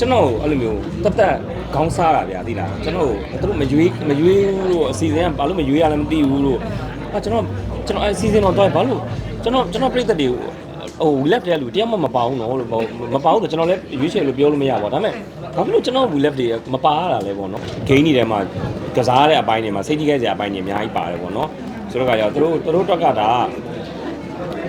ကျွန်တော်အဲ့လိုမျိုးတက်တက်ခေါင်းစားတာဗျာသိလားကျွန်တော်သူတို့မရွေးမရွေးဘူးလို့အစီအစဉ်ကဘာလို့မရွေးရလဲမသိဘူးလို့အာကျွန်တော်ကျွန်တော်အဲ့အစီအစဉ်တော့တော့ဘာလို့ကျွန်တော်ကျွန်တော်ပြိတ္တတွေဟို left တဲ့လူတရားမှမပါဘူးနော်လို့မပါဘူးတော့ကျွန်တော်လည်းရွေးချယ်လို့ပြောလို့မရပါဘူးဒါပေမဲ့ဘာဖြစ်လို့ကျွန်တော် left တွေမပါရတာလဲပေါ့နော်ဂိမ်းတွေထဲမှာကစားတဲ့အပိုင်းတွေမှာစိတ်ကြီးခဲ့စရာအပိုင်းတွေအများကြီးပါတယ်ပေါ့နော်ဆိုတော့ကကြောင့်သူတို့သူတို့တွက်ကဒါ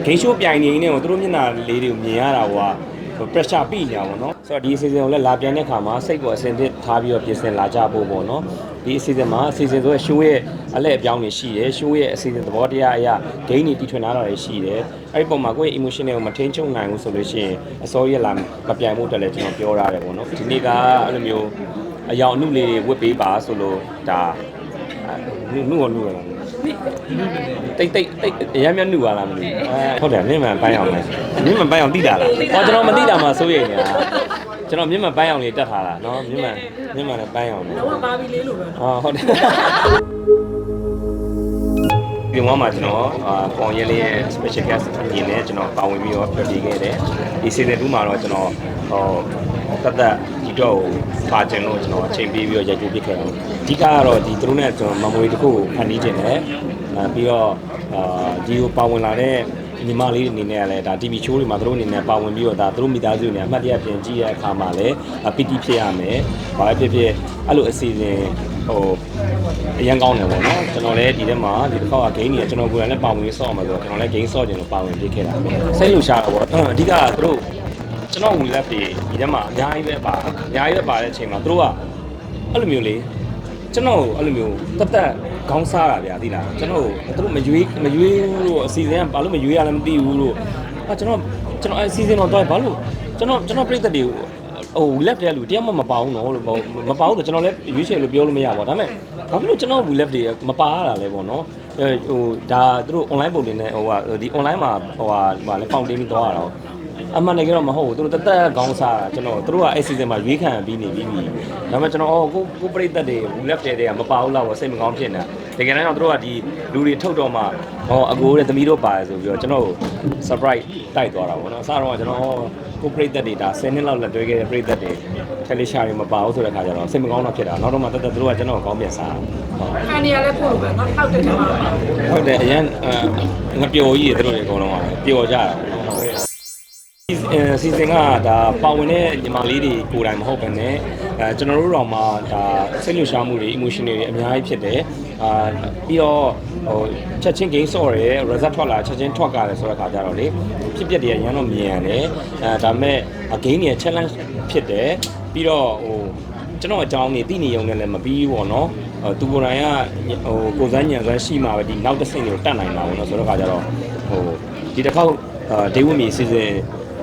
ဂိမ်းရှိုးပြိုင်နေနေကိုသူတို့မျက်နှာလေးတွေကိုမြင်ရတာဟိုက pressure ပြီးညာပေါ့နော်ဆိုတော့ဒီအစီအစဉ်ကိုလည်းလာပြန်တဲ့ခါမှာစိတ်ကိုအစင်သစ်ထားပြီးတော့ပြင်ဆင်လာကြဖို့ပေါ့နော်ဒီအစီအစဉ်မှာအစီအစဉ်ဆိုရရှိုးရဲ့အလဲအပြောင်းတွေရှိတယ်ရှိုးရဲ့အစီအစဉ်သဘောတရားအရာဂိမ်းတွေတီထွင်လာတာတွေရှိတယ်အဲ့ဒီပုံမှာကိုယ့်ရဲ့ emotion တွေကိုမထိန်ချုပ်နိုင်ဘူးဆိုလို့ရှိရင်အစောကြီးလာမပြိုင်ဖို့တက်လည်းကျွန်တော်ပြောရတယ်ပေါ့နော်ဒီနေ့ကအဲ့လိုမျိုးအယောင်အနုလေးတွေဝတ်ပေးပါဆိုလို့ဒါနုနုရောနုရောလား တိတ်တိတ်တိတ်အရင်မြတ်နှုတ်ပါလားမသိဘူးဟုတ်တယ်မြင့်မှန်ပိုင်းအောင်လဲမြင့်မှန်ပိုင်းအောင်တိတာလားဟောကျွန်တော်မတိတာမှစိုးရိမ်နေတာကျွန်တော်မြင့်မှန်ပိုင်းအောင်လေးတက်ထားတာနော်မြင့်မှန်မြင့်မှန်လည်းပိုင်းအောင်လဲတော့ပါပြီလေးလို့ပဲဟောဟုတ်တယ်ဒီမှာမှာကျွန်တော်အာပေါင်ရဲလေးရဲ့ special guest အပြင်နဲ့ကျွန်တော်ပါဝင်ပြီးတော့ပြည့်ခဲ့တယ်ဒီ season 2မှာတော့ကျွန်တော်ဟော တတ်တတ်ဒီတော့ပါကျင်လို့ကျွန်တော်အချိန်ပေးပြီးတော့ရိုက်ကူးပြခဲ့တယ်အဓိကကတော့ဒီသူတို့နဲ့ကျွန်တော် memory တစ်ခုကိုဖန်တီးခြင်းတယ်အာပြီးတော့အာဒီကိုပါဝင်လာတဲ့ညီမလေးအနေနဲ့ကလည်းဒါ TV show တွေမှာသူတို့အနေနဲ့ပါဝင်ပြီးတော့ဒါသူတို့မိသားစုတွေနဲ့အမှတ်တရပြင်ကြည့်ရတဲ့အခါမှာလည်းပီတီဖြစ်ရမယ်။ဘာပဲဖြစ်ဖြစ်အဲ့လိုအစီအစဉ်ဟိုအရင်ကောင်းတယ်ပေါ့နော်။ကျွန်တော်လည်းဒီထဲမှာဒီတစ်ခါက game ကြီးကျွန်တော်ကိုယ်တိုင်လည်းပါဝင်ဆော့မှာဆိုတော့ကျွန်တော်လည်း game ဆော့ခြင်းလို့ပါဝင်ပြခဲ့တာ။စိတ်လှရှားတာပေါ့။အဓိကကသူတို့ ကျွန်တော်ဝင်လက်တွေဒီထဲမှာအများကြီးပဲပါအများကြီးပဲပါတဲ့အချိန်မှာသူတို့ကအဲ့လိုမျိုးလေးကျွန်တော်အဲ့လိုမျိုးတက်တက်ခေါင်းစားတာဗျာသိလားကျွန်တော်သူတို့မရွေးမရွေးဘူးလို့အစီအစဉ်ကဘာလို့မရွေးရလဲမသိဘူးလို့အာကျွန်တော်ကျွန်တော်အဲ့အစီအစဉ်တော့တော့ဘာလို့ကျွန်တော်ကျွန်တော်ပြိတ္တတွေဟို left တဲ့လူတရားမှမပါဘူးနော်လို့မပါဘူးတော့ကျွန်တော်လည်းရွေးချယ်လို့ပြောလို့မရပါဘူးဒါပေမဲ့ဘာဖြစ်လို့ကျွန်တော် left တွေမပါရတာလဲပေါ့နော်အဲဟိုဒါသူတို့ online ပုံတွေနဲ့ဟိုဟာဒီ online မှာဟိုဟာဟိုလေ fountain ပြီးသွားတာတော့ အမှန်တကယ်တော့မဟုတ်ဘူးသူတို့တက်တက်ခေါင်းစားတာကျွန်တော်တို့ကအဲ့ season မှာရွေးခံပြီးနေပြီးပြီဒါပေမဲ့ကျွန်တော်အော်ကိုကိုပြိတ္တတွေ left တဲ့တွေကမပါဘူးလားပေါ့စိတ်မကောင်းဖြစ်နေတာတကယ်တမ်းတော့တို့ကဒီလူတွေထုတ်တော့မှဟောအကိုတဲ့သမီးတို့ပါတယ်ဆိုပြီးတော့ကျွန်တော် surprise တိုက်သွားတာပေါ့နော်အစတော့ကျွန်တော်ကိုပြိတ္တတွေဒါ10နှစ်လောက်လက်တွဲခဲ့တဲ့ပြိတ္တတွေတယ်လီရှာတွေမပါဘူးဆိုတဲ့ခါကျတော့စိတ်မကောင်းတော့ဖြစ်တာနောက်တော့မှတက်တက်တို့ကကျွန်တော်ကောင်းပြန်စားဟုတ်ခံနေရလဲပို့လို့ပဲနော်ထောက်တဲ့ထဲမှာဟုတ်တယ်အရင်ငပျော်ကြီးတွေတို့တွေအကုန်လုံးကပျော်ကြတာဟုတ်ကဲ့ စီစဉ်ကဒါပါဝင်တဲ့ညီမလေးတွေကိုယ်တိုင်မဟုတ်ဘဲနဲ့အဲကျွန်တော်တို့တော့မှဒါစိတ်လှုပ်ရှားမှုတွေ emotion တွေအများကြီးဖြစ်တယ်အာပြီးတော့ဟိုချက်ချင်း game ဆော့ရဲ result ထွက်လာချက်ချင်းထွက်ကြတယ်ဆိုတဲ့အခါကျတော့လေဖြစ်ပျက်တွေရန်တော့မြင်ရတယ်အဲဒါပေမဲ့ game တွေ challenge ဖြစ်တယ်ပြီးတော့ဟိုကျွန်တော်အကြောင်းနေသိနေရုံနဲ့လည်းမပြီးဘူးပေါ့နော်ဟိုသူကိုယ်တိုင်ကဟိုကိုယ်စမ်းညံစမ်းရှိမှာပဲဒီနောက်တစ်ဆင့်ကိုတတ်နိုင်မှာပေါ့နော်ဆိုတော့အခါကျတော့ဟိုဒီတစ်ခေါက်အာဒေးဝမီစီစဉ်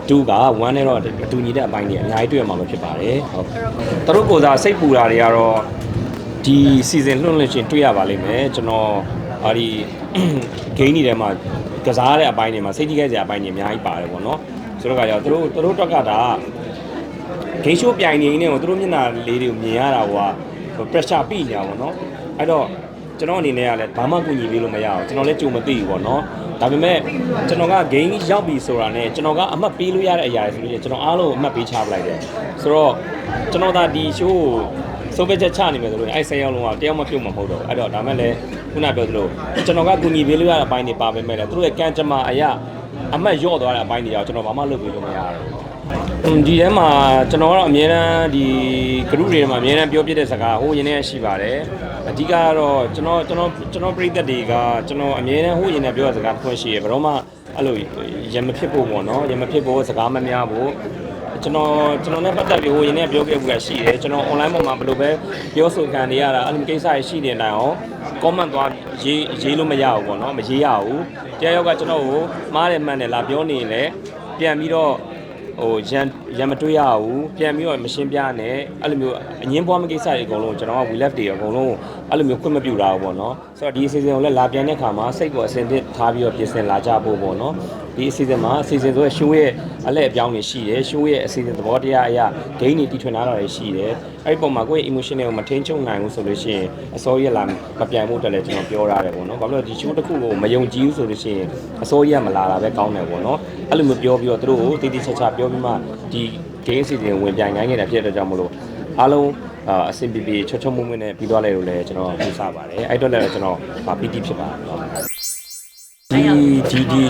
2က1နဲ့တော့အတူညီတဲ့အပိုင်းတွေအများကြီးတွေ့ရမှာပဲဖြစ်ပါတယ်ဟုတ်သူတို့ကိုယ်စားစိတ်ပူတာတွေကတော့ဒီ season လွှင့်လွှင့်ချင်းတွေ့ရပါလိမ့်မယ်ကျွန်တော်အာဒီ game တွေထဲမှာကစားတဲ့အပိုင်းတွေမှာစိတ်ကြီးခဲ့စရာအပိုင်းတွေအများကြီးပါတယ်ပေါ့နော်ဆိုတော့ကကြောင့်သူတို့သူတို့တွက်ကဒါဂိမ်းရှိုးပြိုင်နေနေကိုသူတို့မျက်နှာလေးတွေကိုမြင်ရတာဟိုက pressure ပြီးညာပေါ့နော်အဲ့တော့ကျွန်တော်အနေနဲ့ကလည်းဘာမှကူညီပေးလို့မရအောင်ကျွန်တော်လည်းကြုံမသိဘူးပေါ့နော် ဒါပေမဲ့ကျွန်တော်က game ရောက်ပြီဆိုတာနဲ့ကျွန်တော်ကအမှတ်ပေးလို့ရတဲ့အရာတွေဆိုလို့ကျွန်တော်အားလုံးအမှတ်ပေးချပလိုက်တယ်ဆိုတော့ကျွန်တော်ဒါဒီ show ကိုစိုးပဲချက်ချနေမယ်ဆိုလို့အဲ့ဆယ်ယောက်လုံးကတယောက်မှပြုတ်မှာမဟုတ်တော့ဘူးအဲ့တော့ဒါမဲ့လည်းခုနပြောသလိုကျွန်တော်ကကူညီပေးလို့ရတဲ့အပိုင်းတွေပါပဲမဲ့လည်းသူတို့ရဲ့ကံကြမ္မာအရာအမှတ်ရော့သွားတဲ့အပိုင်းတွေကြောင့်ကျွန်တော်ဘာမှလုပ်ပေးလို့မရဘူး ဒီထဲမှာကျွန်တော်ကတော့အများအားဒီ group တွေမှာအများအားပြောပြတဲ့စကားဟိုရင်းနဲ့ရှိပါတယ်အဓိကကတော့ကျွန်တော်ကျွန်တော်ကျွန်တော်ပြိသက်တွေကကျွန်တော်အများအားဟိုရင်းနဲ့ပြောတဲ့စကားတစ်ခုရှိရယ်ဘယ်တော့မှအဲ့လိုရမဖြစ်ဖို့ပေါ့နော်ရမဖြစ်ဖို့စကားမများဖို့ကျွန်တော်ကျွန်တော်နဲ့ပတ်သက်ပြီးဟိုရင်းနဲ့ပြောခဲ့မှုကရှိတယ်ကျွန်တော် online ပေါ်မှာဘယ်လိုပဲပြောဆိုခံနေရတာအဲ့လိုကိစ္စရရှိနေနိုင်အောင် comment သွားရေးရေးလို့မရဘူးပေါ့နော်မရေးရဘူးတရားရောက်ကကျွန်တော်ကိုမှားတယ်မှန်တယ်လာပြောနေရင်လည်းပြန်ပြီးတော့ ဟိုရန်ရန်မတွေးရဘူးပြန်ပြီးတော့မရှင်းပြနဲ့အဲ့လိုမျိုးအငင်းပွားမကိစ္စတွေအကုန်လုံးကျွန်တော်က we left တွေအကုန်လုံး အဲ့လိုမျိုးခွင့်မပြုတာဘူးပေါ့နော်ဆိုတော့ဒီ season ကိုလည်းလာပြန်တဲ့ခါမှာစိတ်ကိုအစင်သစ်ထားပြီးတော့ပြင်ဆင်လာကြဖို့ပေါ့နော်ဒီ season မှာ season ဆိုရရှိုးရဲ့အလဲအပြောင်းတွေရှိတယ်ရှိုးရဲ့ season သဘောတရားအရာ gain တွေတီထွင်လာတာတွေရှိတယ်အဲ့ဒီပုံမှာကိုယ့်ရဲ့ emotion တွေကိုမထိန်ချုပ်နိုင်ဘူးဆိုလို့ရှိရင်အစိုးရလာမပြိုင်ဖို့တက်လဲကျွန်တော်ပြောရတယ်ပေါ့နော်ဘာလို့လဲဒီ show တစ်ခုကိုမယုံကြည်ဘူးဆိုလို့ရှိရင်အစိုးရမလာတာပဲကောင်းတယ်ပေါ့နော်အဲ့လိုမျိုးပြောပြီးတော့သူတို့ကိုတည်တည်ချာချာပြောပြီးမှဒီ game season ဝင်ပြိုင်နိုင်ခဲ့တာဖြစ်တဲ့အတွက်ကြောင့်မလို့အားလုံး အာအဆင်ပြေပြေချွတ်ချွတ်မွမွနဲ့ပြီးသွားလဲလို့လည်းကျွန်တော်ယူဆပါတယ်အဲ့တော့လည်းကျွန်တော်ဗာ PT ဖြစ်ပါတယ်ဟုတ်ဒီဒီဒီ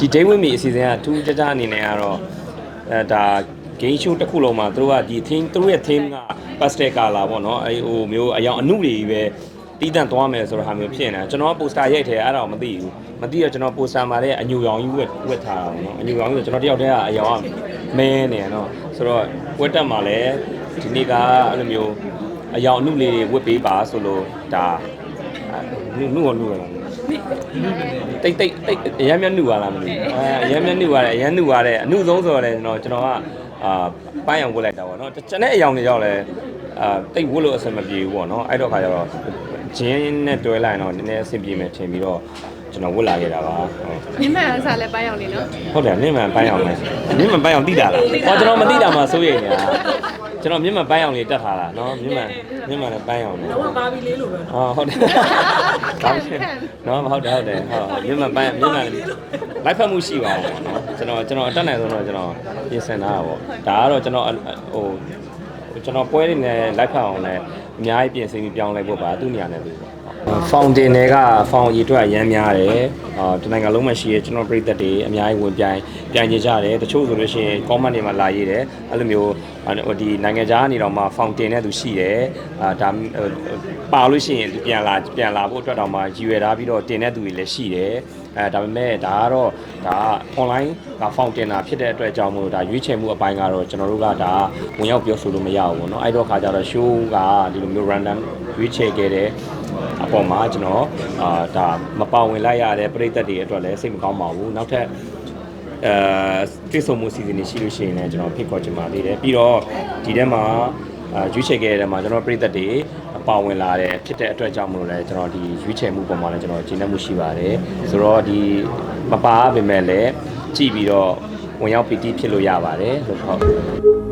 ဒီ day with me အစီအစဉ်ကထူးခြားခြားအနေနဲ့ကတော့အဲဒါ game show တစ်ခုလုံးမှာသူတို့ကဒီ theme သူတို့ရဲ့ theme က pastel color ပေါ့နော်အဲဟိုမျိုးအယောင်အနုတွေကြီးပဲတီးတန့်သွားမယ်ဆိုတဲ့ဟာမျိုးဖြစ်နေတာကျွန်တော်ပိုစတာရိုက်တယ်အဲ့ဒါကိုမသိဘူးမသိတော့ကျွန်တော်ပိုစတာမှာလည်းအညူရောင်ကြီးဝက်ဝက်ထားတာပေါ့နော်အညူရောင်ကြီးဆိုကျွန်တော်တယောက်တည်းကအယောင်က မဲနေရနော်ဆိုတော့ဝက်တက်မှာလည်းဒီနေ့ကအဲ့လိုမျိုးအယောင်အနုလေးတွေဝက်ပေးပါဆိုလို့ဒါနုနုရောနုရောလားတိတ်တိတ်တိတ်အရမ်းမြတ်နှုပါလားမသိဘူးအဲအရမ်းမြတ်နှုပါတယ်အရမ်းနှုပါတယ်အနှုဆုံးဆိုတော့လည်းကျွန်တော်ကျွန်တော်ကအာပန်းအောင်ဝတ်လိုက်တာပေါ့နော်ကျန်တဲ့အယောင်တွေကြောင့်လည်းအာတိတ်ဝတ်လို့အဆင်မပြေဘူးပေါ့နော်အဲ့တော့ခါကျတော့ဂျင်းနဲ့တွဲလိုက်တော့နည်းနည်းအဆင်ပြေမယ်ထင်ပြီးတော့ ကျွန်တော်ဝတ်လာခဲ့တာပါဟုတ်မြင့်မှန်အစားလဲပိုင်းအောင်နေနော်ဟုတ်တယ်မြင့်မှန်ပန်းအောင်လဲမြင့်မှန်ပန်းအောင်တိတာလားဟောကျွန်တော်မတိတာမှစိုးရိမ်နေတာကျွန်တော်မြင့်မှန်ပန်းအောင်လေးတက်ထားတာနော်မြင့်မှန်မြင့်မှန်လည်းပန်းအောင်လေးတော့ဘာဘီလေးလိုပဲอ๋อဟုတ်တယ်ဘာဖြစ်နော်ဟုတ်တယ်ဟုတ်တယ်ဟုတ်မြင်မှန်ပန်းမြင်မှန်လိုက်ဖက်မှုရှိပါတယ်နော်ကျွန်တော်ကျွန်တော်အတက်နိုင်ဆုံးတော့ကျွန်တော်ပြင်ဆင်ထားတာပေါ့ဒါကတော့ကျွန်တော်ဟိုကျွန်တော်ပွဲတွေနဲ့လိုက်ဖက်အောင်လည်းအများကြီးပြင်ဆင်ပြီးပြောင်းလိုက်ဖို့ပါသူ့နေရာနဲ့သူပေါ့ ဖောင်တင်တွေကဖောင်ရည်အတွက်ရမ်းများတယ်အာဒီနိုင်ငံလုံးမှာရှိရဲကျွန်တော်ပြည်သက်တွေအများကြီးဝင်ပြိုင်ပြိုင်ကြကြတယ်တချို့ဆိုလို့ရှိရင် comment တွေမှာလာရေးတယ်အဲ့လိုမျိုးဟိုဒီနိုင်ငံခြားကနေတော့မှဖောင်တင်တဲ့သူရှိတယ်အာဒါပါလို့ရှိရင်ပြန်လာပြန်လာဖို့အတွက်တော့မှရည်ရွယ်ထားပြီးတော့တင်တဲ့သူတွေလည်းရှိတယ်အဲဒါပေမဲ့ဒါကတော့ဒါက online က fountain တာဖြစ်တဲ့အတွက်ကြောင့်မို့လို့ဒါရွေးချယ်မှုအပိုင်းကတော့ကျွန်တော်တို့ကဒါဝင်ရောက်ပြောဆိုလို့မရဘူးပေါ့နော်အဲ့တော့ခါကျတော့ show ကဒီလိုမျိုး random ရွေးချယ်ခဲ့တယ် အပေါ်မှာကျွန်တော်အာဒါမပါဝင်လိုက်ရတဲ့ပြည်သက်တွေအတွက်လည်းစိတ်မကောင်းပါဘူးနောက်ထပ်အဲတွေ့ဆုံမှုစီစဉ်နေရှိလို့ရှိရင်လည်းကျွန်တော်ဖိတ်ခေါ်ချင်ပါသေးတယ်ပြီးတော့ဒီထဲမှာအာရွေးချယ်ခဲ့တဲ့ထဲမှာကျွန်တော်ပြည်သက်တွေပါဝင်လာတဲ့ဖြစ်တဲ့အတွက်ကြောင့်မလို့လည်းကျွန်တော်ဒီရွေးချယ်မှုပုံမှာလည်းကျွန်တော်ကျင်းနေမှုရှိပါတယ်ဆိုတော့ဒီမပါပါပဲမဲ့လည်းကြည့်ပြီးတော့ဝင်ရောက်ပီတိဖြစ်လို့ရပါတယ်လို့ဟုတ်